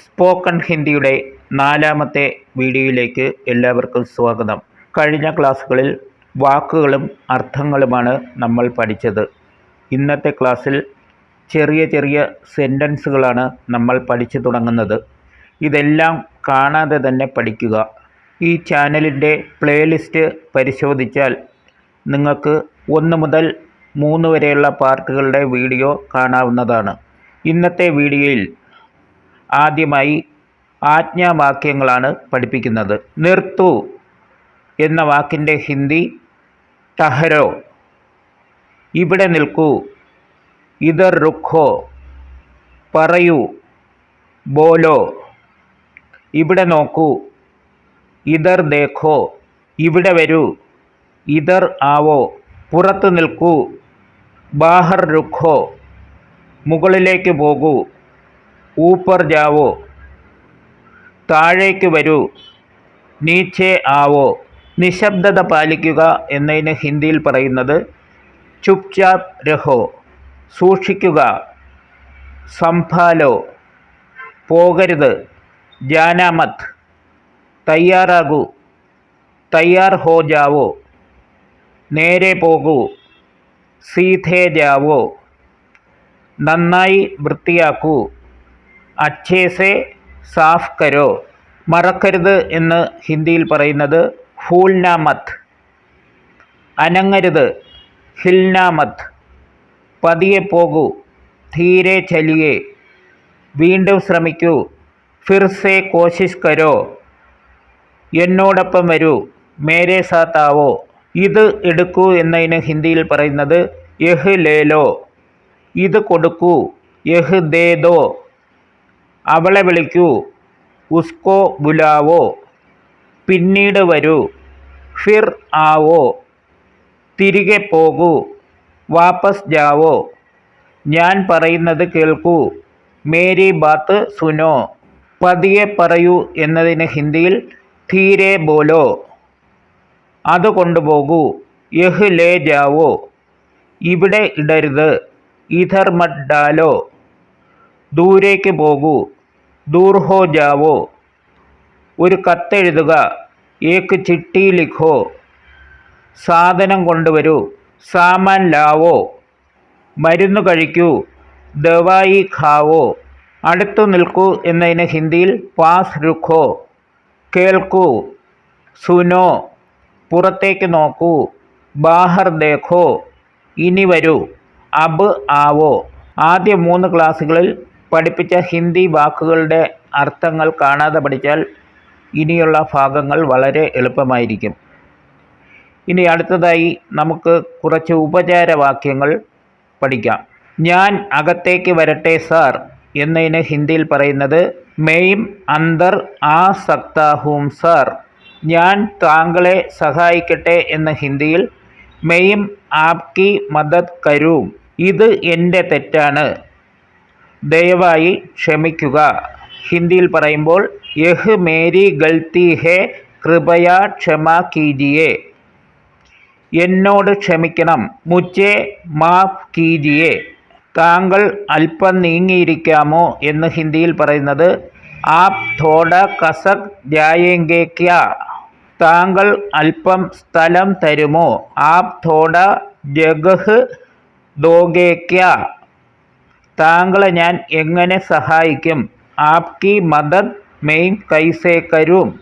Spoken ഹിന്ദിയുടെ നാലാമത്തെ വീഡിയോയിലേക്ക് എല്ലാവർക്കും സ്വാഗതം. കഴിഞ്ഞ ക്ലാസ്സുകളിൽ വാക്കുകളും അർത്ഥങ്ങളുമാണ് നമ്മൾ പഠിച്ചത്. ഇന്നത്തെ ക്ലാസ്സിൽ ചെറിയ ചെറിയ സെന്റൻസുകളാണ് നമ്മൾ പഠിച്ചു തുടങ്ങുന്നത്. ഇതെല്ലാം കാണാതെ തന്നെ പഠിക്കുക. ഈ ചാനലിന്റെ പ്ലേലിസ്റ്റ് പരിശോധിച്ചാൽ നിങ്ങൾക്ക് ഒന്ന് മുതൽ മൂന്ന് വരെയുള്ള പാർട്ടുകളുടെ വീഡിയോ കാണാവുന്നതാണ്. ഇന്നത്തെ വീഡിയോയിൽ ആദ്യമായി ആജ്ഞാവാക്യങ്ങളാണ് പഠിപ്പിക്കുന്നത്. നിർത്തു എന്ന വാക്കിന്റെ ഹിന്ദി ടഹരോ ഇവിടെ നിൽക്കൂ. ഇതർ റുഖോ. പറയൂ. ബോലോ. ഇവിടെ നോക്കൂ. ഇതർ ദേഖോ. ഇവിടെ വരൂ. ഇതർ ആവോ. പുറത്ത് നിൽക്കൂ. ബാഹർ രുഖോ. മുകളിലേക്ക് പോകൂ. ഊപ്പർ ജാവോ താഴേക്ക് വരൂ. നീച്ചേ ആവോ? നിശബ്ദത പാലിക്കുക എന്നതിന് ഹിന്ദിയിൽ പറയുന്നത് ചുപ് ചാപ്പ് രഹോ. സൂക്ഷിക്കുക. സംഭാലോ. പോകരുത്. ജാനാമത് തയ്യാറാകൂ. തയ്യാർ ഹോ ജാവോ നേരെ പോകൂ. സീധേ ജാവോ നന്നായി വൃത്തിയാക്കൂ. അച്ഛേസെ സാഫ് കരോ മറക്കരുത് എന്ന് ഹിന്ദിയിൽ പറയുന്നത് ഫൂൽനാമത്ത് അനങ്ങരുത് ഹിൽനാമത്ത്. പതിയെ പോകൂ ധീരെ ചലിയെ. വീണ്ടും ശ്രമിക്കൂ ഫിർസെ കോശിഷ് കരോ. എന്നോടൊപ്പം വരൂ മേരെ സാത്താവോ. ഇത് എടുക്കൂ എന്നതിന് ഹിന്ദിയിൽ പറയുന്നത് യഹ് ലേലോ. ഇത് കൊടുക്കൂ യഹ് ദേ ദോ അവളെ വിളിക്കൂ. ഉസ്കോ ബുലാവോ. പിന്നീട് വരൂ. ഫിർ ആവോ. തിരികെ പോകൂ. വാപ്പസ് ജാവോ. ഞാൻ പറയുന്നത് കേൾക്കൂ. മേരി ബാത്ത് സുനോ. പതിയെ പറയൂ എന്നതിന് ഹിന്ദിയിൽ ധീരെ ബോലോ. അത് കൊണ്ടുപോകൂ. യഹ് ലേ ജാവോ. ഇവിടെ ഇടരുത്. ഇധർ മഡ് ഡാലോ ദൂരേക്ക് പോകൂ. ദൂർ हो ജാവോ ഒരു കത്തെഴുതുക ഏക്ക് ചിട്ടി ലിഖോ. സാധനം കൊണ്ടുവരൂ സാമാൻ ലാവോ മരുന്ന് കഴിക്കൂ ദവായി ഖാവോ. അടുത്തു നിൽക്കൂ എന്നതിന് ഹിന്ദിയിൽ പാസ് രുഖോ. കേൾക്കൂ സുനോ. പുറത്തേക്ക് നോക്കൂ ബാഹർ ദേഖോ. ഇനി വരൂ അബ് ആവോ. ആദ്യ മൂന്ന് ക്ലാസ്സുകളിൽ പഠിപ്പിച്ച ഹിന്ദി വാക്കുകളുടെ അർത്ഥങ്ങൾ കാണാതെ പഠിച്ചാൽ ഇനിയുള്ള ഭാഗങ്ങൾ വളരെ എളുപ്പമായിരിക്കും. ഇനി അടുത്തതായി നമുക്ക് കുറച്ച് ഉപചാരവാക്യങ്ങൾ പഠിക്കാം. ഞാൻ അകത്തേക്ക് വരട്ടെ സാർ എന്നതിന് ഹിന്ദിയിൽ പറയുന്നത് മെയിം അന്തർ ആ സക്താഹൂം സാർ. ഞാൻ താങ്കളെ സഹായിക്കട്ടെ എന്ന ഹിന്ദിയിൽ മെയിം ആപ്കി മദത് കരൂം. ഇത് എന്റെ തെറ്റാണ്. ദയവായി ക്ഷമിക്കുക. ഹിന്ദിയിൽ പറയുമ്പോൾ യഹ് മേരി ഗൾത്തി ഹേ കൃപയ ക്ഷമ കീജിയെ. എന്നോട് ക്ഷമിക്കണം. മുച്ചെ മാഫ് കീജിയെ. താങ്കൾ അല്പം നീങ്ങിയിരിക്കാമോ? എന്ന് ഹിന്ദിയിൽ പറയുന്നത് ആപ് തോട കസക് ജായേങ്കെ ക്യാ താങ്കൾ അല്പം സ്ഥലം തരുമോ? ആപ് തോട ജഗഹ് ദോഗേ ക്യാ താങ്കളെ ഞാൻ എങ്ങനെ സഹായിക്കും? ആപ്കി മദത് മെയിൻ കൈസേ കരും.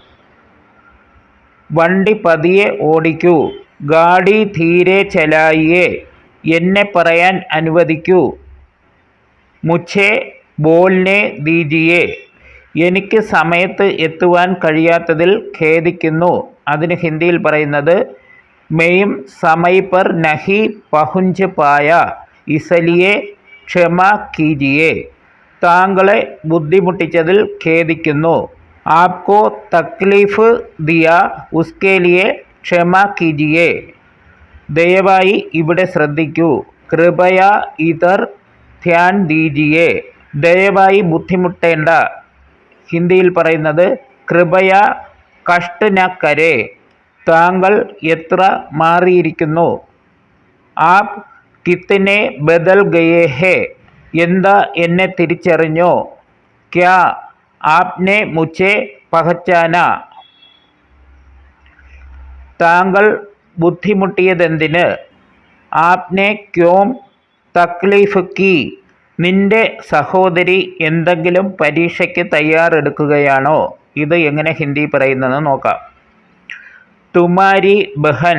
വണ്ടി പതിയെ ഓടിക്കൂ. ഗാഡി ധീരെ ചലായിയെ. എന്നെ പറയാൻ അനുവദിക്കൂ. മുച്ചേ ബോൾനെ ദീജിയെ. എനിക്ക് സമയത്ത് എത്തുവാൻ കഴിയാത്തതിൽ ഖേദിക്കുന്നു. അതിന് ഹിന്ദിയിൽ പറയുന്നത് മെയിം സമയ് പർ നഹി പഹുഞ്ച് പായ. ഇസലിയെ ക്ഷമ കീജിയെ താങ്കളെ ബുദ്ധിമുട്ടിച്ചതിൽ ഖേദിക്കുന്നു. ആപ്കോ തക്ലീഫ് ദിയ ഉസ്കെ ലിയെ ക്ഷമ കീജിയെ ദയവായി ഇവിടെ ശ്രദ്ധിക്കൂ. കൃപയ ഇതർ ധ്യാൻ ദീജിയെ ദയവായി ബുദ്ധിമുട്ടേണ്ട. ഹിന്ദിയിൽ പറയുന്നത് കൃപയ കഷ്ടനക്കരെ. താങ്കൾ എത്ര മാറിയിരിക്കുന്നു. ആപ് കിത്തനെ ബദൽ ഗയേ ഹേ എന്താ എന്നെ തിരിച്ചറിഞ്ഞോ? ക്യാ ആപ്നെ മുച്ചേ പഹച്ചാന? താങ്കൾ ബുദ്ധിമുട്ടിയതെന്തിന്? ആപ്നെ ക്യോം തക്ലീഫ് കി? നിന്റെ സഹോദരി എന്തെങ്കിലും പരീക്ഷയ്ക്ക് തയ്യാറെടുക്കുകയാണോ? ഇത് എങ്ങനെ ഹിന്ദി പറയുന്നതെന്ന് നോക്കാം. തുമാരി ബഹൻ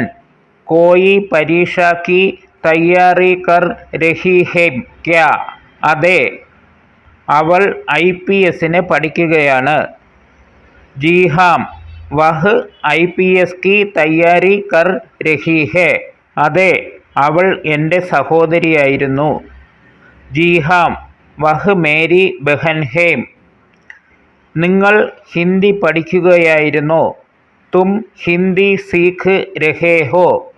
കോയി പരീക്ഷ കി തയ്യാറി കർ രഹി ഹെ ക്യാ. അതെ അവൾ ഐ പി എസിന് പഠിക്കുകയാണ്. ജിഹാം വഹ് ഐ പി എസ് കി തയ്യാറി കർ രഹി ഹെ അതെ അവൾ എന്റെ സഹോദരിയായിരുന്നു. ജിഹാം വഹ് മേരി ബഹൻ ഹേം നിങ്ങൾ ഹിന്ദി പഠിക്കുകയായിരുന്നോ. തും ഹിന്ദി സീഖ് രഹേ ഹോ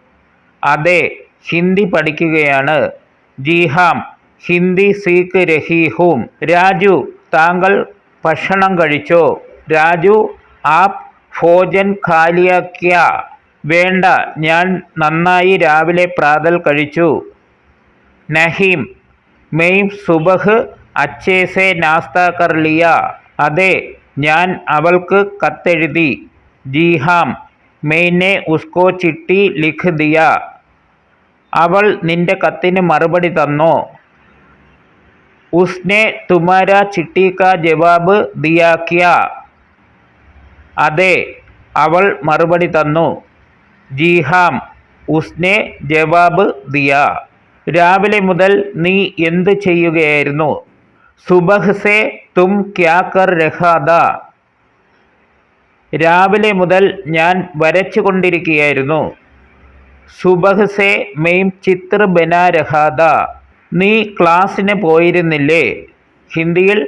അതെ ഹിന്ദി പഠിക്കുകയാണ്. ജിഹാം ഹിന്ദി സീക്ക് രഹീഹൂം. രാജു താങ്കൾ ഭക്ഷണം കഴിച്ചോ? രാജു ആപ് ഭോജൻ ഖാലിയാക്കിയ. ക്യാ വേണ്ട ഞാൻ നന്നായി രാവിലെ പ്രാതൽ കഴിച്ചു. നഹീം മെയ് സുബഹ് അച്ചേസെ നാസ്ത കർലിയ. അതെ ഞാൻ അവൾക്ക് കത്തെഴുതി. ജിഹാം മെയ്നെ ഉസ്കോ ചിട്ടി ലിഖ് ദിയ. അവൾ നിന്റെ കത്തിന് മറുപടി തന്നോ? ഉസ്നെ തുമാര ചിട്ടി കാ ജവാബ് ദിയാക്കിയ ക്യാ അതെ അവൾ മറുപടി തന്നു. ജീഹാം ഉസ്നെ ജവാബ് ദിയ. രാവിലെ മുതൽ നീ എന്ത് ചെയ്യുകയായിരുന്നു? സുബഹ് സെ തും ക്യാ കർ രഹാദ രാവിലെ മുതൽ ഞാൻ വരച്ചു കൊണ്ടിരിക്കുകയായിരുന്നു സുബഹ് സെ മെയിം ചിത്ര ബനാരഹാദ നീ ക്ലാസ്സിന് പോയിരുന്നില്ലേ? ഹിന്ദിയിൽ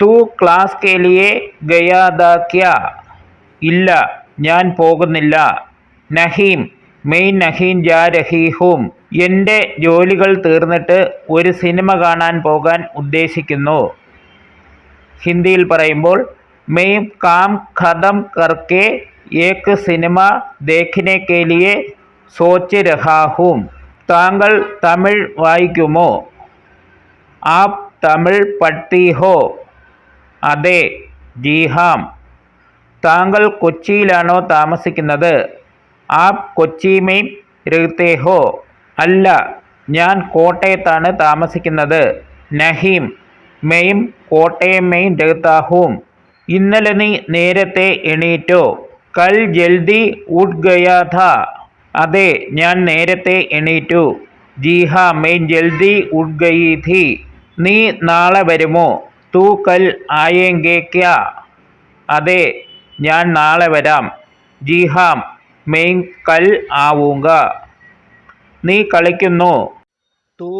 തൂ ക്ലാസ് കേലിയെ ഗയാദാക്യ. ഗയാദാ ക്യാ ഇല്ല ഞാൻ പോകുന്നില്ല. നഹീം മെയ് നഹീൻ ജാ രഹീഹും. എന്റെ ജോലികൾ തീർന്നിട്ട് ഒരു സിനിമ കാണാൻ പോകാൻ ഉദ്ദേശിക്കുന്നു. ഹിന്ദിയിൽ പറയുമ്പോൾ മെയ് കാം ഖതം കർക്കെ ഏക്ക് സിനിമ ദേഖിനെ കെ ലിയെ സോച്ച് രഹാ ഹൂം താങ്കൾ തമിഴ് വായിക്കുമോ? ആപ് തമിഴ് പട്ടിഹോ. അതെ ജിഹാം. താങ്കൾ കൊച്ചിയിലാണോ താമസിക്കുന്നത്? ആപ് കൊച്ചി രഹത്തേഹോ അല്ല ഞാൻ കോട്ടയത്താണ് താമസിക്കുന്നത്. നഹീം മെയിം കോട്ടയം മെയിൻ രഹത്താ ഹൂം ഇന്നലെ നീ നേരത്തെ എണീറ്റോ? കൽ ജൽദി ഉഡ് ഗയാ ഥാ അതെ ഞാൻ നേരത്തെ എണീറ്റു. ജീഹ മെയ് മെയിൻ ജൽദി ഉഡ് ഗയി ഥി നീ നാളെ വരുമോ? തൂ കൽ ആയേങ്കെ ക്യാ അതെ ഞാൻ നാളെ വരാം. ജീഹാം മെയ് മെയിൻ കൽ ആവൂങ്ക. നീ കളിക്കുന്നു. തൂ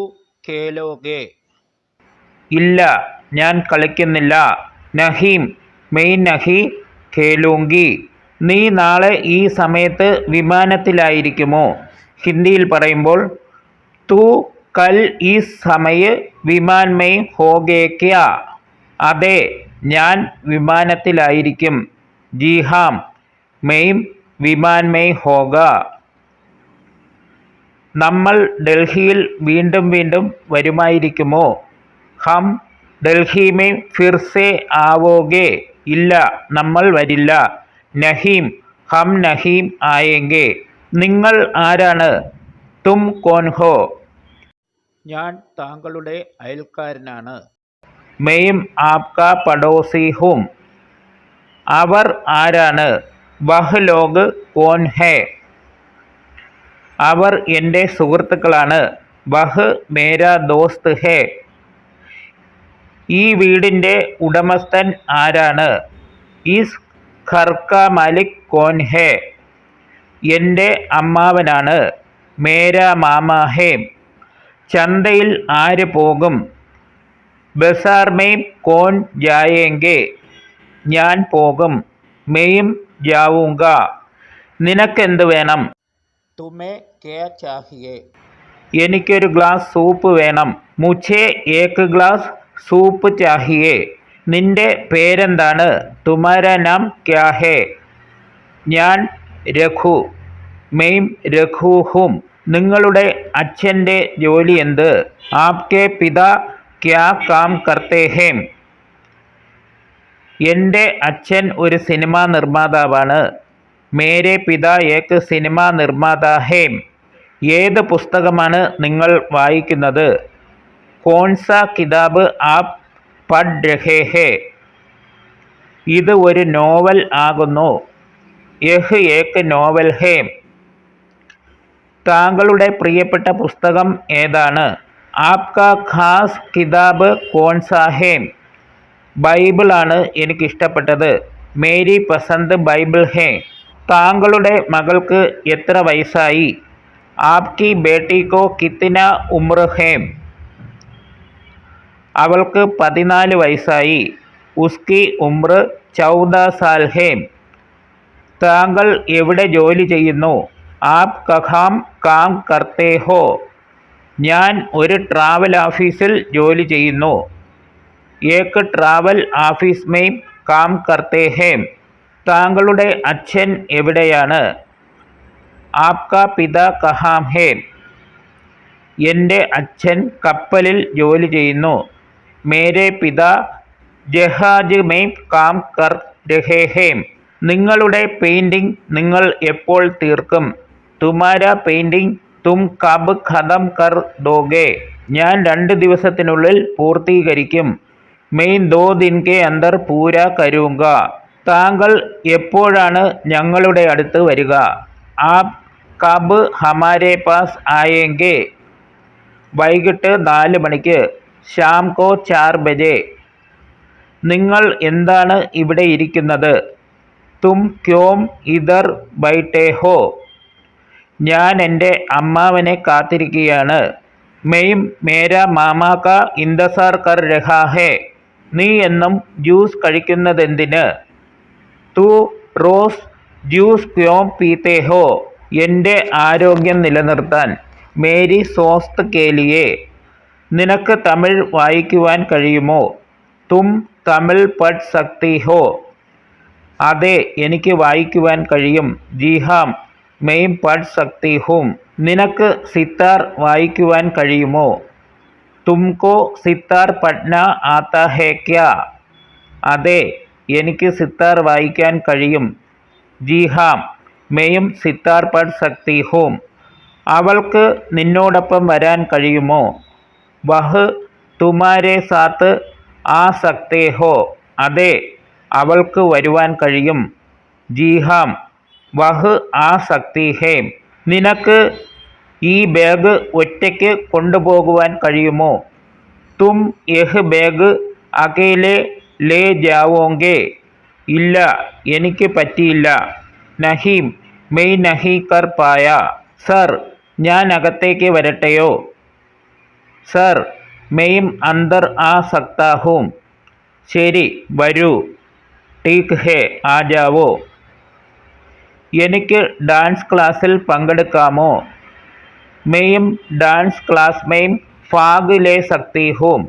കേലോകെ ഇല്ല ഞാൻ കളിക്കുന്നില്ല. നഹീം മെയിൻ നഹി ഖേലൂങ്കി നീ നാളെ ഈ സമയത്ത് വിമാനത്തിലായിരിക്കുമോ? ഹിന്ദിയിൽ പറയുമ്പോൾ തു കൽ ഈ സമയ വിമാൻമേ ഹോഗേ അതെ ഞാൻ വിമാനത്തിലായിരിക്കും. ജിഹാം മെയ്ം വിമാൻമേ ഹോഗ. നമ്മൾ ഡൽഹിയിൽ വീണ്ടും വീണ്ടും വരുമായിരിക്കുമോ? ഹം ഡൽഹി മേ ഫിർസെ ആവോഗെ. ഇല്ല നമ്മൾ വരില്ല. നഹീം ഹം നഹീം ആയെങ്കെ. നിങ്ങൾ ആരാണ്? തും കോൻ ഹോ. ഞാൻ താങ്കളുടെ അയൽക്കാരനാണ്. മെയിം ആപ്ക പഡോസി ഹും. അവർ ആരാണ്? വഹ് ലോഗ് കോൻ ഹേ. അവർ എന്റെ സുഹൃത്തുക്കളാണ്. വഹ് മേരാ ദോസ്ത് ഹേ. ഈ വീടിന്റെ ഉടമസ്ഥൻ ആരാണ്? ഈസ് ഘർ കാ മാലിക് കോൻ ഹേ? എന്റെ അമ്മാവനാണ്. മേരാ മാമ ഹേ. ചന്തയിൽ ആര് പോകും? ബസാർ മെയിം കോൻ ജായേങ്കെ. ഞാൻ പോകും. മെയും ജാവൂങ്ക. നിനക്കെന്ത് വേണം? തുമേ കേ ചാഹിയേ. എനിക്കൊരു ഗ്ലാസ് സൂപ്പ് വേണം. മുച്ചേ ഏക്ക് ഗ്ലാസ് സൂപ്പ് ചാഹിയേ. നിന്റെ പേരെന്താണ്? തുമാര നാം ക്യാ ഹേ ഞാൻ രഘു. മെയിം രഘു ഹും നിങ്ങളുടെ അച്ഛന്റെ ജോലി എന്ത്? ആപ്കെ പിത ക്യാ കാം കർത്തേ ഹേം എന്റെ അച്ഛൻ ഒരു സിനിമാ നിർമ്മാതാവാണ്. മേരെ പിത ഏക്ക് സിനിമാ നിർമ്മാതാ ഹേം ഏത് പുസ്തകമാണ് നിങ്ങൾ വായിക്കുന്നത്? കോൺസ കിതാബ് ആപ് പഠ് രഹേ ഹേ ഇത് ഒരു നോവൽ ആകുന്നു. യഹ് ഏക്ക് നോവൽ ഹേം. താങ്കളുടെ പ്രിയപ്പെട്ട പുസ്തകം ഏതാണ്? ആപ്ക ഖാസ് കിതാബ് കോൺസാ ഹേം ബൈബിളാണ് എനിക്കിഷ്ടപ്പെട്ടത്. മേരി പസന്ത് ബൈബിൾ ഹേ. താങ്കളുടെ മകൾക്ക് എത്ര വയസ്സായി? ആപ്കി ബേട്ടിക്കോ കിത്തിന ഉമ്ര ഹേം അവൾക്ക് പതിനാല് വയസ്സായി. ഉസ്കി ഉമ്ര ചൗദ സാൽഹേം. താങ്കൾ എവിടെ ജോലി ചെയ്യുന്നു? ആപ് കഹാം കാം കർത്തേ ഹോ. ഞാൻ ഒരു ട്രാവൽ ഓഫീസിൽ ജോലി ചെയ്യുന്നു. ഏക്ക് ട്രാവൽ ഓഫീസ് മെയിം കാം കർത്തേ ഹേം. താങ്കളുടെ അച്ഛൻ എവിടെയാണ്? ആപ്ക പിത കഹാം ഹേം. എന്റെ അച്ഛൻ കപ്പലിൽ ജോലി ചെയ്യുന്നു. മേരെ പിത ജഹാജ് മെയിം കാം കർ രഹേ ഹേം നിങ്ങളുടെ പെയിന്റിംഗ് നിങ്ങൾ എപ്പോൾ തീർക്കും? തുമാര പെയിന്റിംഗ് തും കബ് ഖതം കർ ദോഗെ. ഞാൻ രണ്ട് ദിവസത്തിനുള്ളിൽ പൂർത്തീകരിക്കും. മെയിൻ ദോ ദിൻകെ അന്തർ പൂര കരൂങ്ക. താങ്കൾ എപ്പോഴാണ് ഞങ്ങളുടെ അടുത്ത് വരിക? ആപ് കബ് ഹമാരെ പാസ് ആയെങ്കെ. വൈകിട്ട് നാല് മണിക്ക്. ഷാം കോ ചാർ ബജെ. നിങ്ങൾ എന്താണ് ഇവിടെ ഇരിക്കുന്നത്? തും ക്യോം ഇതർ ബൈട്ടേ ഹോ. ഞാൻ എന്റെ അമ്മാവനെ കാത്തിരിക്കുകയാണ്. മെയിം മേര മാമാക്ക ഇന്തസാർ കർ രഹാഹേ നീ എന്നും ജ്യൂസ് കഴിക്കുന്നതെന്തിന്? തു റോസ് ജ്യൂസ് ക്യോം പീത്തേ ഹോ. എന്റെ ആരോഗ്യം നിലനിർത്താൻ. മേരി സോസ്ത് കേലിയെ. നിനക്ക് തമിഴ് വായിക്കുവാൻ കഴിയുമോ? തും തമിഴ് പഠ് സക്തി ഹോ. അതെ എനിക്ക് വായിക്കുവാൻ കഴിയും. ജിഹാം മെയിം പഠ് സക്തി ഹും. നിനക്ക് സിത്താർ വായിക്കുവാൻ കഴിയുമോ? തുംകോ സിത്താർ പഠന ആത്ത ഹേ ക്യാ. അതെ എനിക്ക് സിത്താർ വായിക്കാൻ കഴിയും. ജിഹാം മെയും സിത്താർ പഠ് സക്തി ഹൂം. അവൾക്ക് നിന്നോടൊപ്പം വരാൻ കഴിയുമോ? വഹ് തുമാരെ സാത്ത് ആ സക്തേ ഹോ. അതെ അവൾക്ക് വരുവാൻ കഴിയും. ജീഹാം വഹ് ആ സക്തി ഹേം. നിനക്ക് ഈ ബാഗ് ഒറ്റയ്ക്ക് കൊണ്ടുപോകുവാൻ കഴിയുമോ? തും യഹ് ബാഗ് അകേലെ ലേ ജാവോങ്കെ. ഇല്ല എനിക്ക് പറ്റിയില്ല. നഹീം മെയ് നഹി കർ പായ. സർ ഞാൻ അകത്തേക്ക് വരട്ടെയോ? സർ മെയിം അന്തർ ആ സക്താഹും. ശരി വരൂ. ടീക്ക് ഹേ ആജാവോ. ജാവോ എനിക്ക് ഡാൻസ് ക്ലാസ്സിൽ പങ്കെടുക്കാമോ? മെയിം ഡാൻസ് ക്ലാസ് മെയിം ഫാഗിലെ സക്തിഹും.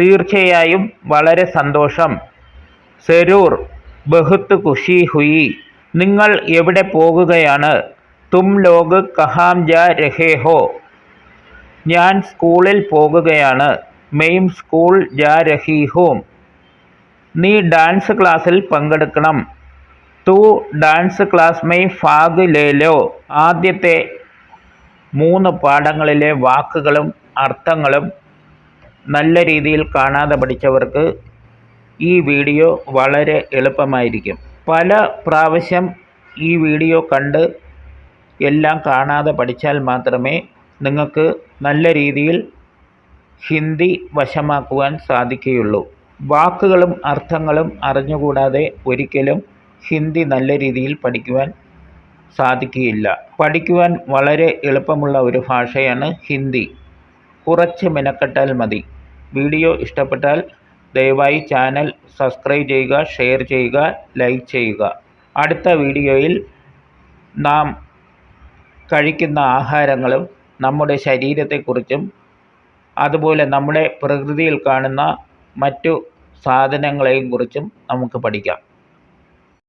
തീർച്ചയായും വളരെ സന്തോഷം. സെരൂർ ബഹുത്ത് ഖുഷി ഹുയി. നിങ്ങൾ എവിടെ പോകുകയാണ്? തും ലോക് കഹാം ജാ രഹേ ഹോ. ഞാൻ സ്കൂളിൽ പോകുകയാണ്. മെയിം സ്കൂൾ ജാ രഹി ഹോം. നീ ഡാൻസ് ക്ലാസ്സിൽ പങ്കെടുക്കണം. തു ഡാൻസ് ക്ലാസ് മെയ് ഫാഗ് ലേലോ ആദ്യത്തെ മൂന്ന് പാഠങ്ങളിലെ വാക്കുകളും അർത്ഥങ്ങളും നല്ല രീതിയിൽ കാണാതെ പഠിച്ചവർക്ക് ഈ വീഡിയോ വളരെ എളുപ്പമായിരിക്കും. പല പ്രാവശ്യം ഈ വീഡിയോ കണ്ട് എല്ലാം കാണാതെ പഠിച്ചാൽ മാത്രമേ നിങ്ങൾക്ക് നല്ല രീതിയിൽ ഹിന്ദി വശമാക്കുവാൻ സാധിക്കുകയുള്ളൂ. വാക്കുകളും അർത്ഥങ്ങളും അറിഞ്ഞുകൂടാതെ ഒരിക്കലും ഹിന്ദി നല്ല രീതിയിൽ പഠിക്കുവാൻ സാധിക്കുകയില്ല. പഠിക്കുവാൻ വളരെ എളുപ്പമുള്ള ഒരു ഭാഷയാണ് ഹിന്ദി. കുറച്ച് മെനക്കെട്ടാൽ മതി. വീഡിയോ ഇഷ്ടപ്പെട്ടാൽ ദയവായി ചാനൽ സബ്സ്ക്രൈബ് ചെയ്യുക ഷെയർ ചെയ്യുക ലൈക്ക് ചെയ്യുക. അടുത്ത വീഡിയോയിൽ നാം കഴിക്കുന്ന ആഹാരങ്ങളും നമ്മുടെ ശരീരത്തെക്കുറിച്ചും അതുപോലെ നമ്മുടെ പ്രകൃതിയിൽ കാണുന്ന മറ്റു സാധനങ്ങളെയും കുറിച്ചും നമുക്ക് പഠിക്കാം.